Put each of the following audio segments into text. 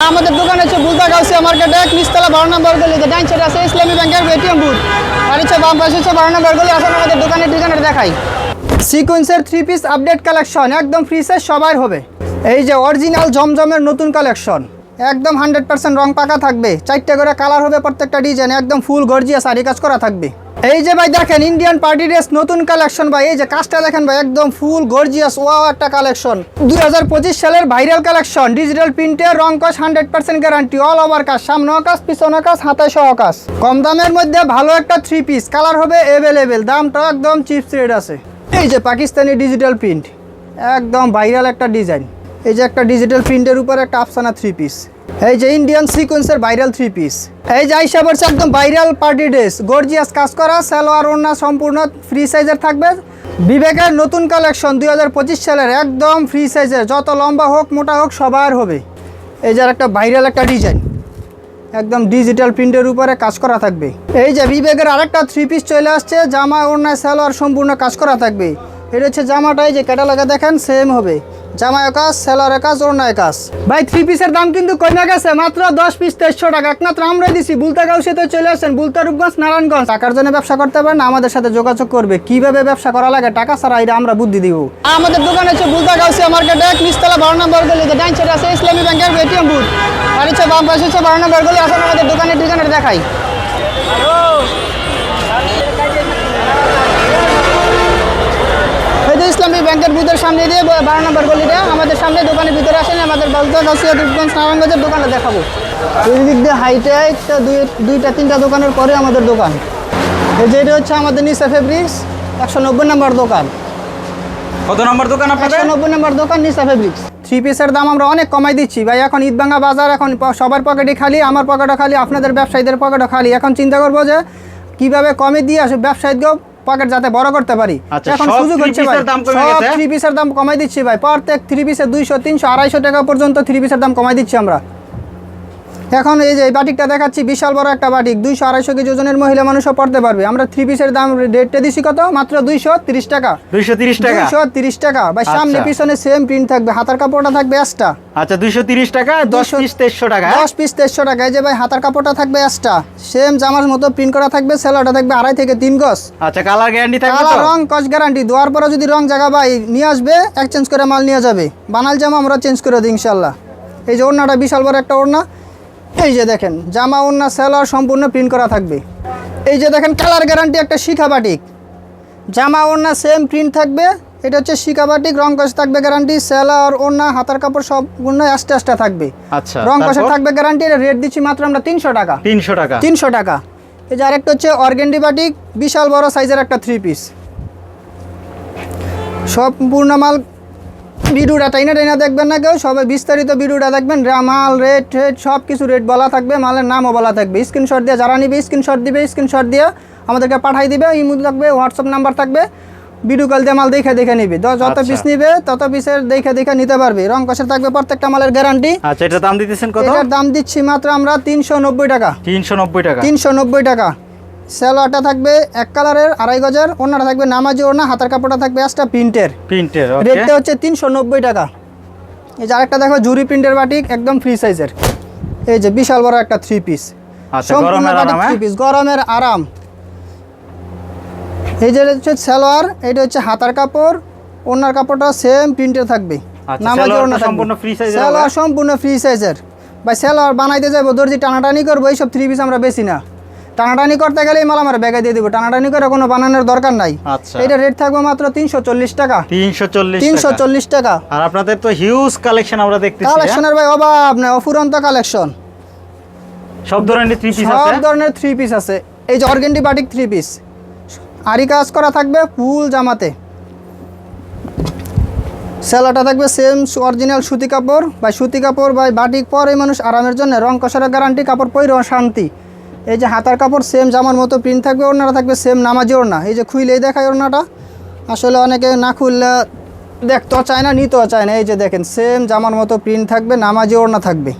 আমাদের দোকান হচ্ছে বুলতা গাউসিয়া মার্কেট এক, নিচতলা বারো নম্বর গলিতে। ডাইন সাইড আছে ইসলামী ব্যাংকের এটিএম বুথ। আর হচ্ছে বাম পাশে হচ্ছে বারো নম্বর গলি। এখন আমাদের দোকানের ঠিকানাটা দেখাই। সিকোয়েন্সের থ্রি পিস আপডেট কালেকশন একদম ফ্রি সাইজ সবার হবে। এই যে অরিজিনাল জমজমের নতুন কালেকশন একদম হান্ড্রেড পার্সেন্ট রং পাকা থাকবে। চারটে করে কালার হবে প্রত্যেকটা ডিজাইন একদম ফুল গর্জিয়া আরি কাজ করা থাকবে। এই যে ভাই দেখেন ইন্ডিয়ান পার্টি ড্রেস নতুন কালেকশন ভাই। এই যে কাজটা দেখেন ভাই, একদম ফুল গর্জিয়াস ওয়াও একটা কালেকশন দুই হাজার পঁচিশ সালের ভাইরাল কালেকশন ডিজিটাল প্রিন্টের রং কাজ hundred percent guarantee all over কাজ সামনেও কাজ, পিছনে কাজ, হাতায় সহ কাজ। কম দামের মধ্যে ভালো একটা থ্রি পিস কালার হবে অ্যাভেলেবেল দামটা একদম চিপস রেট আছে। এই যে পাকিস্তানি ডিজিটাল প্রিন্ট একদম ভাইরাল একটা ডিজাইন এই যে একটা ডিজিটাল প্রিন্টের উপর একটা আফসানা থ্রি পিস এই যে ইন্ডিয়ান সিকোয়েন্সের ভাইরাল থ্রি পিস এই যে আইসা পড়ছে একদম ভাইরাল পার্টি ড্রেস গর্জিয়াস কাজ করা, সালোয়ার, ওড়না সম্পূর্ণ ফ্রি সাইজের থাকবে। বিবেকের নতুন কালেকশন দু হাজার পঁচিশ সালের একদম ফ্রি সাইজের যত লম্বা হোক, মোটা হোক, সবার হবে। এই যে আর একটা ভাইরাল একটা ডিজাইন একদম ডিজিটাল প্রিন্টের উপরে কাজ করা থাকবে। এই যে বিবেকের আরেকটা থ্রি পিস চলে আসছে। জামা ওড়নায় সালোয়ার সম্পূর্ণ কাজ করা থাকবে। এটা হচ্ছে জামাটাই যে ক্যাটালগে দেখেন সেম হবে। জামায় কাজ সেলারের কাজ ওড়নায় কাজ ভাই থ্রি পিসের দাম কিন্তু কমে গেছে মাত্র দশ পিস তেইশশো টাকা। একমাত্র আমরাই দিছি বুলতা গাউসিতে চলে আসেন বুলতা রূপগঞ্জ নারায়ণগঞ্জ। টাকার জন্য ব্যবসা করতে পারেন আমাদের সাথে যোগাযোগ করবে। কীভাবে ব্যবসা করা লাগে টাকা ছাড়া এটা আমরা বুদ্ধি দিব। আমাদের দোকান হচ্ছে বুলতা গাউসিয়া মার্কেট এক নিচতলা বারো নম্বর গলিতে ডাইন সাইড আছে ইসলামী ব্যাংকের এটিএম বুথ। আর হচ্ছে বাম পাশে হচ্ছে বারো নম্বর গলি এখন আমাদের দোকানের ঠিকানাটা দেখাই। ইসলামী ব্যাংকের বুথের সামনে দিয়ে বারো নম্বর গলিটা আমাদের সামনে দোকানের ভিতরে আসেন আমাদের বলতে নারায়ণগঞ্জের দোকানটা দেখাবো। এই দিক দিয়ে হাইটে একটা দুই দুইটা তিনটা দোকানের পরে আমাদের দোকান। এই যেটা হচ্ছে আমাদের নিসা ফেব্রিক্স একশো নব্বই নম্বর দোকান। কত নম্বর দোকান আপনাদের? একশো নব্বই নম্বর দোকান নিসা ফেব্রিক্স। থ্রি পিসের দাম আমরা অনেক কমাই দিচ্ছি। ভাই এখন ঈদভাঙ্গা বাজার এখন সবার পকেটে খালি আমার পকেটও খালি আপনাদের ব্যবসায়ীদের পকেটও খালি। এখন চিন্তা করব যে কীভাবে কমে দিয়ে আসে ব্যবসায়ীকেও পকেট যাতে বড় করতে পারি। আচ্ছা, এখন সুযোগ হচ্ছে ভাই সব গেছে? থ্রি পিসের দাম কমাই দিচ্ছি ভাই। প্রত্যেক থ্রি পিসের দুইশো তিনশো আড়াইশো টাকা পর্যন্ত থ্রি পিসের দাম কমাই দিচ্ছি আমরা। এখন এই যে এই বাটিকটা দেখাচ্ছি বিশাল বড় একটা বাটিক দুইশো আড়াইশো কেজি ওজনের মহিলা মানুষও পড়তে পারবে। আমরা থ্রি পিসের দাম রেটটা দিচ্ছি কত? মাত্র দুইশো তিরিশ টাকা। দুইশো তিরিশ টাকা? দুইশো তিরিশ টাকা। বা সামনে আচ্ছা। পিছনে সেম প্রিন্ট থাকবে। হাতার কাপড়টা থাকবে এক্সট্রা আচ্ছা দুইশো তিরিশ টাকা দশ পিস তেইশশো টাকা হ্যাঁ? দশ পিস তেইশশো টাকা। এই যে ভাই হাতার কাপড়টা থাকবে এক্সট্রা সেম জামার মতো প্রিন্ট করা থাকবে সেলারটা থাকবে আড়াই থেকে তিন গজ। আচ্ছা কালার গ্যারান্টি থাকবে কালার রং কস গ্যারান্টি দেওয়ার পরে যদি রং জায়গা ভাই নিয়ে আসবে এক্সচেঞ্জ করে মাল নিয়ে যাবে। বানাল জামা আমরা চেঞ্জ করে দিই ইনশাল্লাহ। এই যে ওড়নাটা বিশাল বড় একটা ওড়না। এই যে দেখেন জামা ওড়না সেলার সম্পূর্ণ প্রিন্ট করা থাকবে। এই যে দেখেন কালার গ্যারান্টি একটা শিখা বাটিক জামা ওড়না সেম প্রিন্ট থাকবে। এটা হচ্ছে শিখা বাটিক রং কষ থাকবে গ্যারান্টি সেলার ওড়না হাতার কাপড় সবগুলো আস্তে আস্তে থাকবে। আচ্ছা রং কষে থাকবে গ্যারান্টি এটা রেট দিচ্ছি মাত্র আমরা তিনশো টাকা। তিনশো টাকা। তিনশো টাকা। এই যে আরেকটা হচ্ছে অর্গেন্ডি বাটিক বিশাল বড় সাইজের একটা থ্রি পিস সম্পূর্ণ মাল ভিডিওটা টাইনা টাইনা দেখবেন না কেউ সবাই বিস্তারিত ভিডিওটা দেখবেন। মাল রেট রেট সব কিছু রেট বলা থাকবে মালের নামও বলা থাকবে। স্ক্রিনশট দিয়ে যারা নিবে স্ক্রিনশট দিবে স্ক্রিনশট দিয়ে আমাদেরকে পাঠাই দিবে ইমো থাকবে হোয়াটসঅ্যাপ নাম্বার থাকবে। ভিডিও কল দিয়ে মাল দেখে দেখে নিবে। যত আচ্ছা। পিস নিবে তত পিসের দেখে দেখে নিতে পারবে। রং কষে থাকবে প্রত্যেকটা মালের গ্যারান্টি আচ্ছা এটা দাম দিতেছেন কত? এটার দাম দিচ্ছি মাত্র আমরা তিনশো নব্বই টাকা। তিনশো নব্বই টাকা। তিনশো নব্বই টাকা। সালোয়ারটা থাকবে এক কালারের আড়াই গজার ওনাটা থাকবে নামাজি ওনা হাতার কাপড়টা থাকবে একটা প্রিন্টের প্রিন্টের রেটটা হচ্ছে তিনশো নব্বই টাকা। এই যে আরেকটা দেখো জুরি প্রিন্টের বাটিক একদম ফ্রি সাইজের এই যে বিশাল বড় একটা থ্রি পিস আচ্ছা গরমের আরাম? থ্রি? পিস গরমের আরাম। এই যে হচ্ছে সালোয়ার এটা হচ্ছে হাতার কাপড় ওনার কাপড়টা সেম প্রিন্টের থাকবে। আচ্ছা, নামাজি থাকবে। সম্পূর্ণ size এর সালোয়ার সম্পূর্ণ ফ্রি সাইজের বা সালোয়ার বানাইতে যাব দর্জি টানাটানি করব এইসব থ্রি পিস আমরা বেশি না। টানাটানি করতে গেলেই মাল আমার ব্যাগে দিয়ে দিব। টানাটানি করে কোনো বানানোর দরকার নাই। আচ্ছা। এটা রেট থাকবে মাত্র তিনশো চল্লিশ টাকা। তিনশো চল্লিশ তিনশো টাকা। চল্লিশ টাকা। আর আপনাদের তো হিউজ কালেকশন আমরা দেখতেছি হ্যাঁ? কালেকশনের ভাই অভাব নাই অফুরন্ত কালেকশন। সব ধরনের থ্রি পিস সব আছে? ধরনের থ্রি পিস আছে। এই যে অর্গেন্ডি বাটিক থ্রি পিস আরি কাজ করা থাকবে ফুল জামাতে। সেলাটা থাকবে সেম অরিজিনাল সুতি কাপড় বা সুতি কাপড় বা বাটিক পরে মানুষ আরামের জন্য রং কষারের গ্যারান্টি কাপড় পরে শান্তি এই যে হাতার কাপড় সেম জামার মতো প্রিন্ট থাকবে ওড়নাটা থাকবে সেম নামাজি ওড়না। এই যে খুইলেই দেখায় ওড়নাটা। আসলে অনেকে না খুললে দেখতেও চায় না নিতেও চায় না। এই যে দেখেন সেম জামার মতো প্রিন্ট থাকবে নামাজি ওড়না থাকবে।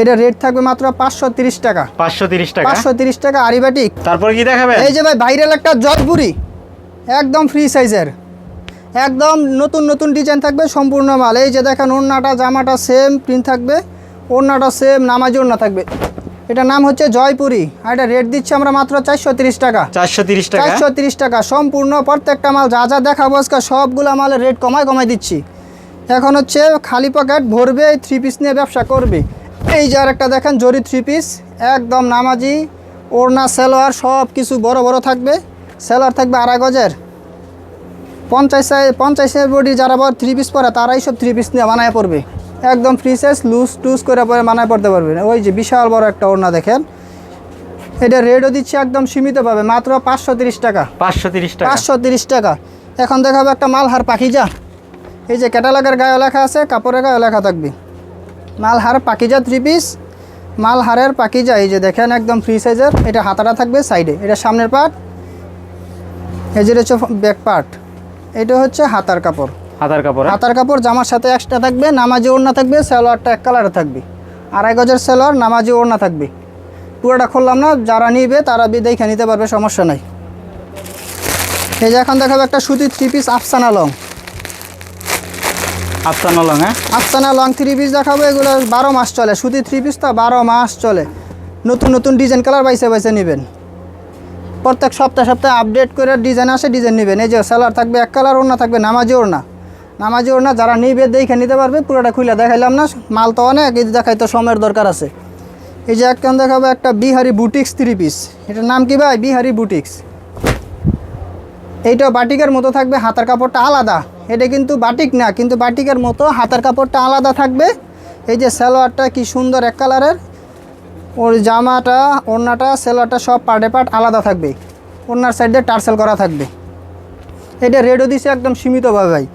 এটা রেট থাকবে মাত্র পাঁচশো তিরিশ টাকা। পাঁচশো তিরিশ টাকা? পাঁচশো তিরিশ টাকা আরিবাটিক তারপর কি দেখাবেন এই যে ভাই ভাইরাল একটা জয়পুরি একদম ফ্রি সাইজের একদম নতুন নতুন ডিজাইন থাকবে সম্পূর্ণ মাল। এই যে দেখেন ওড়নাটা জামাটা সেম প্রিন্ট থাকবে ওড়নাটা সেম নামাজি ওড়না থাকবে। এটার নাম হচ্ছে জয়পুরি আর এটা রেট দিচ্ছি আমরা মাত্র চারশো তিরিশ টাকা। চারশো তিরিশ টাকা? চারশো তিরিশ টাকা সম্পূর্ণ প্রত্যেকটা মাল যা যা দেখাবো আজকে সবগুলো মালের রেট কমায় কমায় দিচ্ছি। এখন হচ্ছে খালি পকেট ভরবে থ্রি পিস নিয়ে ব্যবসা করবে। এই যে আর একটা দেখেন জরি থ্রি পিস একদম নামাজি ওড়না সেলোয়ার সব কিছু বড় বড় থাকবে। সেলোয়ার থাকবে আড়াই গজের। পঞ্চাশ সাইজ পঞ্চাশ সাইজ বডি যারা বড় থ্রি পিস পরে তারাই সব থ্রি পিস নিয়ে বানায় পড়বে। একদম ফ্রি সাইজ লুজ টুজ করে পরে মানায় পড়তে পারবে ওই যে বিশাল বড় একটা ওড়না দেখেন। এটা রেটও দিচ্ছে একদম সীমিতভাবে মাত্র পাঁচশো তিরিশ টাকা। পাঁচশো তিরিশ টাকা। পাঁচশো তিরিশ টাকা। এখন দেখাবো একটা মালহার পাখিজা। এই যে ক্যাটালগের গায়ে লেখা আছে কাপড়ের গায়ে লেখা থাকবে। মালহার পাখিজা থ্রি পিস মালহারের পাখিজা এই যে দেখেন একদম ফ্রি সাইজের এটা হাতাটা থাকবে সাইডে এটা সামনের পার্ট এই যে হচ্ছে ব্যাক পার্ট এটা হচ্ছে হাতার কাপড়। হাতার কাপড় হ্যাঁ? হাতার কাপড় জামার সাথে এক্সট্রা থাকবে নামাজি ওড়না থাকবে সালোয়ারটা এক কালারে থাকবে। আড়াই গজের সালোয়ার নামাজি ওড়না থাকবে। পুরোটা খুললাম না যারা নিবে তারা দেখে নিতে পারবে সমস্যা নাই। এই যে এখন দেখাবো একটা সুতির three piece Afsana long. Afsana long হ্যাঁ? আফসানা লং থ্রি পিস দেখাবো এগুলো বারো মাস চলে। সুতির থ্রি পিস তো বারো মাস চলে। নতুন নতুন ডিজাইন কালার বাইসে বাইসে নেবেন। প্রত্যেক সপ্তাহে সপ্তাহে আপডেট করে ডিজাইন আসে ডিজাইন নেবেন। এই যে সালোয়ার থাকবে এক কালার ওড়না থাকবে নামাজি ওড়না। নামাজি ওড়না যারা নিবে দেখে নিতে পারবে, পুরোটা খুলে দেখাইলাম না, মাল তো অনেক, এই দেখাই তো সময়ের দরকার আছে। এই যে একখান দেখাবো, একটা বিহারি বুটিক্স থ্রি পিস এটার নাম কি ভাই? বিহারি বুটিক্স। এইটা বাটিকের মতো থাকবে, হাতার কাপড়টা আলাদা। এটা কিন্তু বাটিক না, কিন্তু বাটিকের মতো হাতার কাপড়টা আলাদা থাকবে। এই যে সালোয়ারটা কি সুন্দর এক কালারের। ওর জামাটা, ওড়নাটা, সেলোয়ারটা সব পার্টে পার্ট আলাদা থাকবে। ওড়নার সাইডে টার্সেল করা থাকবে। এটা রেডও দিছে একদম সীমিতভাবে ভাই।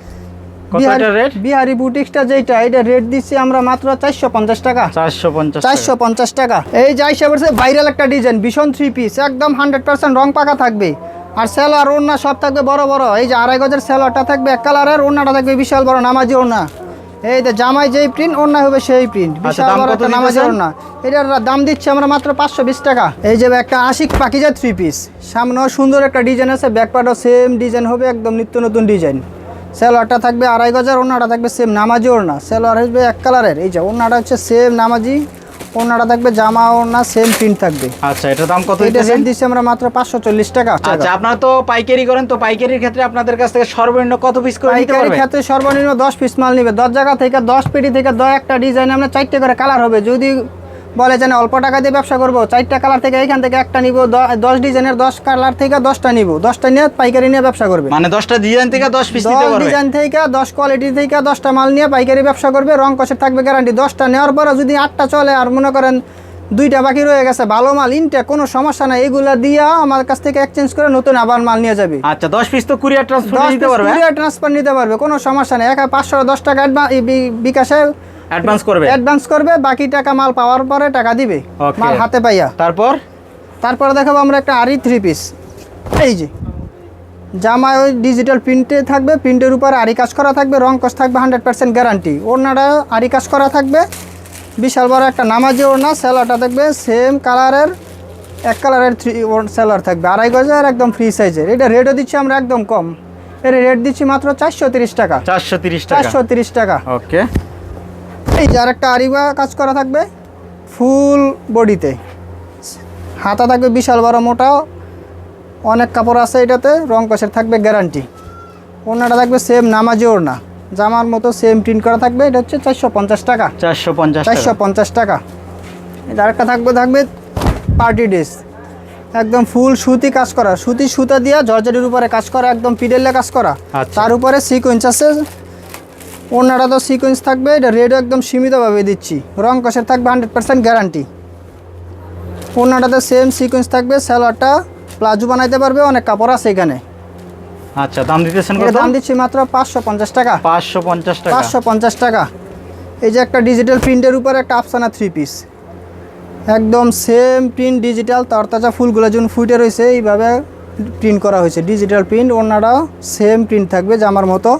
বিহারি- বুটিক্সটা যেটা এটা রেট দিচ্ছি আমরা মাত্র চারশো পঞ্চাশ টাকা। চারশো পঞ্চাশ চারশো পঞ্চাশ টাকা। এই যাই সে ভাইরাল একটা ডিজাইন ভীষণ থ্রি পিস একদম হান্ড্রেড পার্সেন্ট রং পাকা থাকবে। আর সেলোয়ার ওড়না সব থাকবে বড় বড়। এই যে আড়াই গজের সেলোয়ারটা থাকবে এক কালারের ওড়নাটা থাকবে বিশাল বড় নামাজি ওড়না। এই যে জামাই যেই প্রিন্ট ওড়না হবে সেই প্রিন্ট বিশাল দাম বড় একটা নামাজি ওড়না। এটার দাম দিচ্ছি আমরা মাত্র পাঁচশো বিশ টাকা। এই যে একটা আশিক পাখিজা থ্রি পিস সামনেও সুন্দর একটা ডিজাইন আছে ব্যাকপার্টও সেম ডিজাইন হবে একদম নিত্য নতুন ডিজাইন সেলোয়ারটা থাকবে আড়াই গজার ওড়নাটা থাকবে সেম নামাজি ওড়না। সেলোয়ার আসবে এক কালারের এই যে ওড়নাটা হচ্ছে সেম নামাজি ওড়নাটা থাকবে জামা ওড়না সেম প্রিন্ট থাকবে। আচ্ছা এটা দাম কত এটা রেট দিচ্ছি আমরা মাত্র পাঁচশো চল্লিশ টাকা। আচ্ছা আপনারা তো পাইকারি করেন তো পাইকারির ক্ষেত্রে আপনাদের কাছ থেকে সর্বনিম্ন কত পিস করে নিতে পারবেন? ক্ষেত্রে সর্বনিম্ন দশ পিস মাল নিবে। দশ জায়গা থেকে দশ পেটি থেকে দশ একটা ডিজাইন আমরা চারটে করে কালার হবে। যদি বলে যে অল্প টাকা দিয়ে ব্যবসা করব চারটা কালার থেকে এখান থেকে একটা নিব দশ ডিজাইনের দশ কালার থেকে দশটা নিব দশটা নিয়ে পাইকারি নিয়ে ব্যবসা করবে। মানে দশটা ডিজাইন থেকে দশ পিস দশ ডিজাইন থেকে দশ কোয়ালিটি থেকে দশটা মাল নিয়ে পাইকারি ব্যবসা করবে রং কষে থাকবে গ্যারান্টি দশটা নেওয়ার পরে যদি আটটা চলে আর মনে করেন দুইটা বাকি রয়ে গেছে ভালো মাল ইনটা কোনো সমস্যা নাই এগুলা দিয়া আমার কাছ থেকে এক্সচেঞ্জ করে নতুন আবার মাল নিয়ে যাবে। আচ্ছা দশ পিস তো কুরিয়ার ট্রান্সফার দিতে পারবে হ্যাঁ? ট্রান্সফার নিতে পারবে কোনো সমস্যা নেই। একা পাঁচশো দশ টাকা adva- বিকাশে অ্যাডভান্স করবে? অ্যাডভান্স করবে বাকি টাকা মাল পাওয়ার পরে টাকা দিবে। মাল হাতে পাইয়া। তারপর? তারপরে দেখাবো আমরা একটা আরি থ্রি পিস এই যে জামা ওই ডিজিটাল প্রিন্টে থাকবে প্রিন্টের উপর আরি কাজ করা থাকবে রং কস থাকবে হান্ড্রেড পার্সেন্ট গ্যারান্টি ওড়নাটা আরি কাজ করা থাকবে। বিশাল বড় একটা নামাজি ওড়না সেলারটা থাকবে সেম কালারের এক কালারের থ্রি সেলার থাকবে। আড়াই গজের একদম ফ্রি সাইজের এটা রেটও দিচ্ছি আমরা একদম কম। এর রেট দিচ্ছি মাত্র চারশো তিরিশ টাকা। চারশো তিরিশ টাকা। চারশো তিরিশ টাকা। ওকে এই যে আরেকটা আরিবা কাজ করা থাকবে ফুল বডিতে। হাতা থাকবে বিশাল বড় মোটা অনেক কাপড় আছে এটাতে রং কষের থাকবে গ্যারান্টি ওড়নাটা থাকবে সেম নামাজি ওড়না। জামার মতো সেম প্রিন্ট করা থাকবে এটা হচ্ছে চারশো পঞ্চাশ টাকা। চারশো পঞ্চাশ চারশো পঞ্চাশ টাকা। যে আরেকটা থাকবে থাকবে পার্টি ড্রেস একদম ফুল সুতি কাজ করা। সুতি সুতা দিয়া জর্জেটের উপরে কাজ করা একদম পিডেলে কাজ করা। আচ্ছা। তার উপরে সিকোয়েন্স আছে ওনারা তো সিকোয়েন্স থাকবে এটা রেডও একদম সীমিতভাবে দিচ্ছি। রং কষের থাকবে হান্ড্রেড পার্সেন্ট গ্যারান্টি ওনাটাতে সেম সিকোয়েন্স থাকবে স্যালোয়ারটা প্লাজো বানাইতে পারবে অনেক কাপড় আছে এখানে। আচ্ছা দাম দিতেছেন কত? দাম দিচ্ছি মাত্র পাঁচশো পঞ্চাশ টাকা। পাঁচশো পঞ্চাশ টাকা। পাঁচশো পঞ্চাশ টাকা। এই যে একটা ডিজিটাল প্রিন্টের উপরে একটা আফসানা থ্রি পিস একদম সেম প্রিন্ট ডিজিটাল তরতাজা ফুলগুলো যেমন ফুটে রয়েছে এইভাবে প্রিন্ট করা হয়েছে। ডিজিটাল প্রিন্ট ওনারাও সেম প্রিন্ট থাকবে জামার মতো।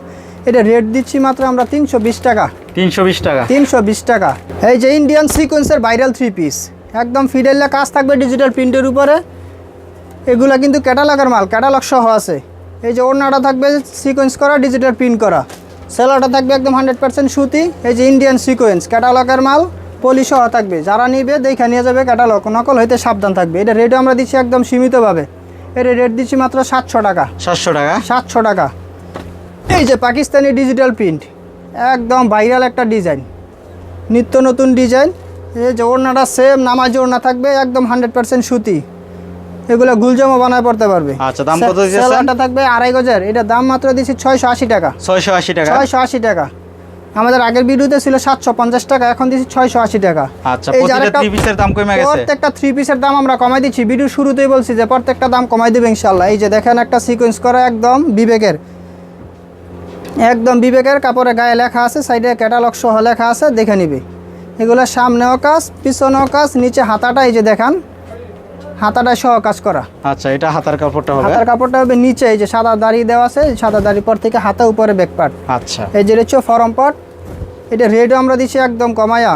এটা রেট দিচ্ছি মাত্র আমরা তিনশো বিশ টাকা। তিনশো বিশ টাকা। তিনশো বিশ টাকা। এই যে ইন্ডিয়ান সিকোয়েন্সের ভাইরাল থ্রি পিস একদম ফিডেল্লা কাজ থাকবে ডিজিটাল প্রিন্টের উপরে। এগুলা কিন্তু ক্যাটালগের মাল ক্যাটালগ সহ আছে। এই যে ওড়নাটা থাকবে সিকোয়েন্স করা ডিজিটাল প্রিন্ট করা। সেলারটা থাকবে একদম হান্ড্রেড পার্সেন্ট সুতি। এই যে ইন্ডিয়ান সিকোয়েন্স ক্যাটালগের মাল পলি সহ থাকবে। যারা নিবে দেখে নিয়ে যাবে ক্যাটালগ নকল হইতে সাবধান থাকবে। এটা রেটও আমরা দিচ্ছি একদম সীমিতভাবে। এটা রেট দিচ্ছি মাত্র সাতশো টাকা। সাতশো টাকা। সাতশো টাকা। এই যে পাকিস্তানি ডিজিটাল প্রিন্ট একদম ভাইরাল একটা ডিজাইন নিত্য নতুন ডিজাইন এই যে ওড়নাটা সেম নামাজ ওড়না থাকবে একদম হান্ড্রেড পার্সেন্ট সুতি। এগুলো গুলজামও বানায় পড়তে পারবে। আচ্ছা, দাম কত দিতেছেন? সেলারটা থাকবে আড়াই গজের। এটা দাম মাত্র ছয়শো আশি টাকা। ছয়শো আশি টাকা। ছয়শো আশি টাকা। আমাদের আগের ভিডিওতে ছিল সাতশো পঞ্চাশ টাকা এখন দিচ্ছি ছয়শো আশি টাকা। আচ্ছা আরেকটা- থ্রি পিসের দাম কমে গেছে। প্রত্যেকটা থ্রি পিসের দাম আমরা কমাই দিচ্ছি। ভিডিও শুরুতেই বলছি যে প্রত্যেকটা দাম কমাই দেবে ইনশাল্লাহ এই যে দেখেন একটা সিকোয়েন্স করা একদম বিবেকের। একদম বিবেকের কাপড়ে গায়ে লেখা আছে সাইডে ক্যাটালগ সহ লেখা আছে দেখে নিবে। এগুলো সামনেও কাজ পিছনেও কাজ নিচে হাতাটা এই যে দেখান। হাতাটা সহ কাজ করা। আচ্ছা এটা হাতার কাপড়টা হবে? হাতার কাপড়টা হবে নিচে এই যে সাদা দাড়ি দেওয়া আছে সাদা দাড়ি পর থেকে হাতা উপরে ব্যাক পার্ট আচ্ছা। এই যে হচ্ছে ফরম পট এটা রেটও আমরা দিচ্ছি একদম কমায়া।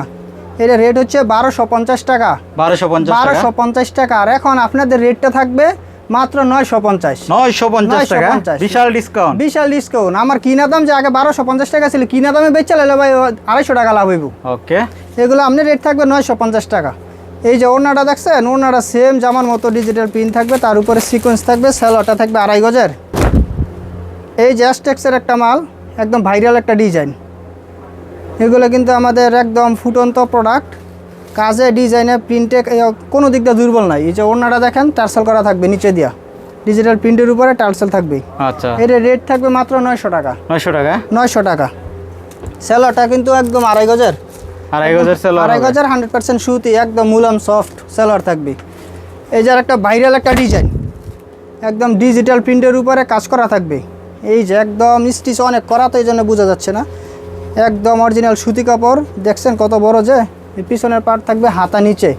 এটা রেট হচ্ছে বারোশো পঞ্চাশ টাকা। বারোশো পঞ্চাশ বারোশো পঞ্চাশ টাকা। আর এখন আপনাদের রেটটা থাকবে মাত্র নয়শো পঞ্চাশ। নয়শো পঞ্চাশ টাকা? বিশাল ডিসকাউন্ট বিশাল ডিসকাউন্ট আমার কিনা দাম যে আগে বারোশো পঞ্চাশ টাকা ছিল কিনা দামে বেচে লাইলে ভাই আড়াইশো টাকা লাভ হইব। ওকে এগুলো আপনার রেট থাকবে নয়শো পঞ্চাশ টাকা। এই যে ওড়নাটা দেখছেন ওড়নাটা সেম জামার মতো ডিজিটাল পিন থাকবে তার উপরে সিকোয়েন্স থাকবে স্যালোটা থাকবে আড়াই গজের। এই যে অ্যাস্টেক্সের একটা মাল একদম ভাইরাল একটা ডিজাইন এগুলো কিন্তু আমাদের একদম ফুটন্ত প্রোডাক্ট কাজে ডিজাইনে প্রিন্টে কোনো দিক দিয়ে দুর্বল নাই। এই যে ওড়নাটা দেখেন টার্সেল করা থাকবে নিচে দিয়া। ডিজিটাল প্রিন্টের উপরে টার্সেল থাকবে। আচ্ছা। এর রেট থাকবে মাত্র নয়শো টাকা। নয়শো টাকা? নয়শো টাকা। স্যালোটা কিন্তু একদম আড়াই গজের। আড়াই গজের সেল আড়াই গজার হান্ড্রেড পার্সেন্ট সুতি একদম মুলাম সফট সেলার থাকবে। এই যে একটা ভাইরাল একটা ডিজাইন একদম ডিজিটাল প্রিন্টের উপরে কাজ করা থাকবে। এই যে একদম স্টিচ অনেক করা তো এই জন্য বোঝা যাচ্ছে না। একদম অরিজিনাল সুতি কাপড়। দেখছেন কত বড় যে? পিছনের পার্ট থাকবে হাতা নিচে।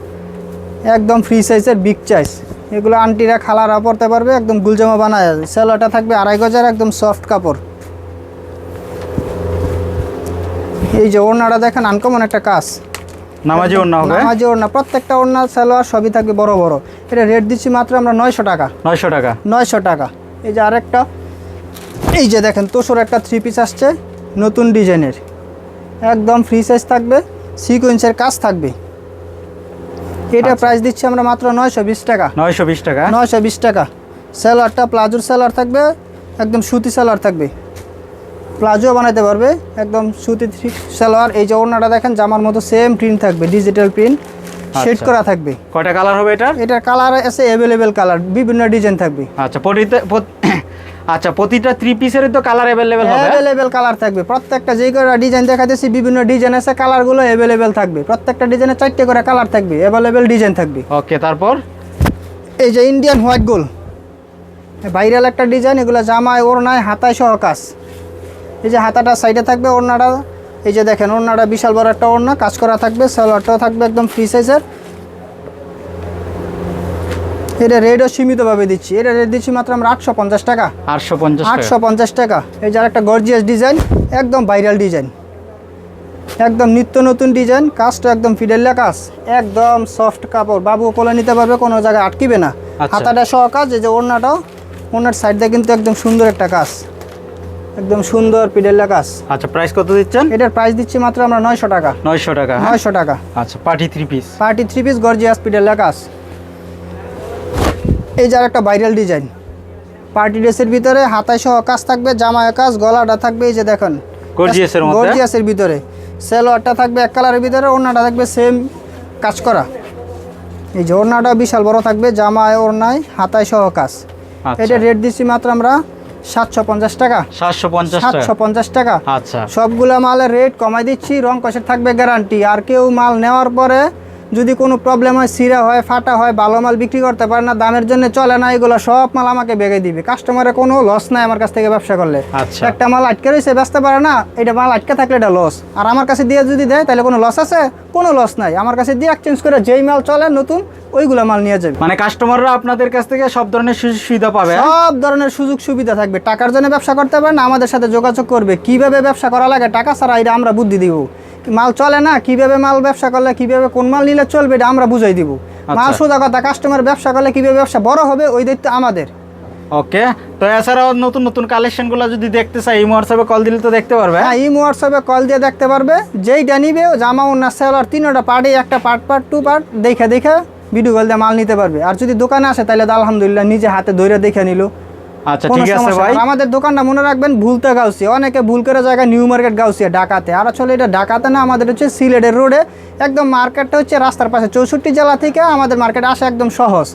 একদম ফ্রি সাইজের বিগ চাইজ এগুলো আন্টিরা খালারা পরতে পারবে একদম গুলজামা বানায়। সেলোটা থাকবে আড়াই গজার একদম সফট কাপড়। এই যে ওড়নাটা দেখেন আনকমন একটা কাজ। নামাজি ওড়না হবে? নামাজি ওড়না প্রত্যেকটা ওড়না সালোয়ার সবই থাকবে বড় বড়। এটা রেট দিচ্ছি মাত্র আমরা নয়শো টাকা। নয়শো টাকা। নয়শো টাকা। এই যে আরেকটা এই যে দেখেন তোষর একটা থ্রি পিস আসছে নতুন ডিজাইনের। একদম ফ্রি সাইজ থাকবে। সিকোয়েন্সের কাজ থাকবে। এটা প্রাইস দিচ্ছি আমরা মাত্র নয়শো বিশ টাকা। নয়শো বিশ টাকা? নয়শো বিশ টাকা। স্যালারটা প্লাজোর স্যালার থাকবে একদম সুতি স্যালার থাকবে। প্লাজো বানাইতে পারবে একদম সুতি সালোয়ার এই যে ওড়নাটা দেখেন জামার মতো সেম প্রিন্ট থাকবে ডিজিটাল প্রিন্ট সেট আচ্ছা। করা থাকবে। কয়টা কালার হবে এটার? এটার কালার আছে অ্যাভেলেবেল কালার বিভিন্ন ডিজাইন থাকবে। আচ্ছা আচ্ছা প্রতিটা থ্রি পিসেরই তো কালার অ্যাভেলেবেল হবে। অ্যাভেলেবেল কালার থাকবে। প্রত্যেকটা যেই করে ডিজাইন দেখাতেছি বিভিন্ন ডিজাইন আছে কালারগুলো অ্যাভেলেবেল থাকবে। প্রত্যেকটা ডিজাইনে চারটে করে কালার থাকবে অ্যাভেলেবেল ডিজাইন থাকবে। ওকে তারপর? এই যে ইন্ডিয়ান হোয়াইট গোল ভাইরাল একটা ডিজাইন এগুলো জামায় ওড়নায় হাতায় সহ কাজ। এই যে হাতাটা সাইডে থাকবে ওড়নাটা এই যে দেখেন ওড়নাটা বিশাল বড় একটা ওড়না কাজ করা থাকবে সালোয়ারটাও থাকবে একদম ফ্রি সাইজের এটা রেটও সীমিতভাবে দিচ্ছি। এটা রেট দিচ্ছি মাত্র আমরা আটশো পঞ্চাশ টাকা। আটশো পঞ্চাশ আটশো টাকা পঞ্চাশ টাকা। এই যে একটা গর্জিয়াস ডিজাইন একদম ভাইরাল ডিজাইন একদম নিত্য নতুন ডিজাইন কাজটা একদম ফিডেলিয়া কাজ। একদম সফট কাপড়। বাবু কোলে নিতে পারবে কোনো জায়গায় আটকিবে না। আচ্ছা। হাতাটা সহ কাজ এই যে ওড়নাটাও ওড়নার সাইড দিয়ে কিন্তু একদম সুন্দর একটা কাজ। একদম সুন্দর পিডেলিয়া কাজ। আচ্ছা প্রাইস কত দিচ্ছেন? এটার প্রাইস দিচ্ছি মাত্র আমরা নয়শো টাকা। নয়শো টাকা হ্যাঁ? নয়শো টাকা। আচ্ছা party three piece party three piece gorgeous পিডেলিয়া কাজ। এই যে একটা ভাইরাল ডিজাইন পার্টি ড্রেসের ভিতরে হাতায় সহ কাজ থাকবে জামায় কাজ গলাটা থাকবে এই যে দেখেন। গর্জিয়াসের মধ্যে? গর্জিয়াসের ভিতরে। সেলোয়ারটা থাকবে এক কালারের ভিতরে ওড়নাটা থাকবে সেম কাজ করা। এই যে ওড়নাটা বিশাল বড় থাকবে জামায় ওড়নায় হাতায় সহ কাজ। আচ্ছা। এটা রেট দিচ্ছি মাত্র আমরা সাতশো পঞ্চাশ টাকা। সাতশো পঞ্চাশ সাতশো টাকা পঞ্চাশ টাকা। আচ্ছা। সবগুলো মালের রেট কমাই দিচ্ছি রং কষের থাকবে গ্যারান্টি আর কেউ মাল নেওয়ার পরে যদি কোনো প্রবলেম হয় সিরা হয় ফাটা হয় ভালো মাল বিক্রি করতে পারে না দামের জন্য চলে না এগুলো সব মাল আমাকে বেগে দিবে। কাস্টমারের কোনো লস নাই আমার কাছ থেকে ব্যবসা করলে। আচ্ছা। একটা মাল আটকে রয়েছে বেচতে পারে না এটা মাল আটকে থাকলে এটা লস আর আমার কাছে দিয়ে যদি দেয় তাহলে কোনো লস আছে? কোনো লস নাই। আমার কাছে দিয়ে এক্সচেঞ্জ করে যেই মাল চলে নতুন ওইগুলো মাল নিয়ে যাবে। মানে কাস্টমাররা আপনাদের কাছ থেকে সব ধরনের সুযোগ সুবিধা পাবে হ্যাঁ? সব ধরনের সুযোগ সুবিধা থাকবে। টাকার জন্য ব্যবসা করতে পারেন আমাদের সাথে যোগাযোগ করবে। কীভাবে ব্যবসা করা লাগে টাকা ছাড়া এটা আমরা বুদ্ধি দিব। মাল চলে না কীভাবে মাল ব্যবসা করলে কীভাবে কোন মাল নিলে চলবে এটা আমরা বুঝাই দিব। মাল আচ্ছা। সোজা কথা কাস্টমার ব্যবসা করলে কীভাবে ব্যবসা বড় হবে ওই দায়িত্ব আমাদের। ওকে তো এছাড়াও নতুন নতুন কালেকশনগুলো যদি দেখতে চাই এই হোয়াটসঅ্যাপে কল দিলে তো দেখতে পারবে? হ্যাঁ ইমো হোয়াটসঅ্যাপে কল দিয়ে দেখতে পারবে যেইটা নিবে ও জামা ওনার সেলার তিনটা পার্টে একটা পার্ট পার্ট টু পার্ট দেখে দেখে ভিডিও কল দিয়ে মাল নিতে পারবে। আর যদি দোকানে আসে তাহলে আলহামদুলিল্লাহ নিজে হাতে ধরে দেখে নিল। আচ্ছা ঠিক আছে ভাই। আমাদের দোকানটা মনে রাখবেন ভুলতে গাউসিয়া। অনেকে ভুল করে জায়গা নিউ মার্কেট গাউসিয়া ঢাকাতে আর আসলে এটা ঢাকাতে না আমাদের হচ্ছে সিলেটের রোডে। একদম মার্কেটটা হচ্ছে রাস্তার পাশে চৌষট্টি জেলা থেকে আমাদের মার্কেট আসা একদম সহজ।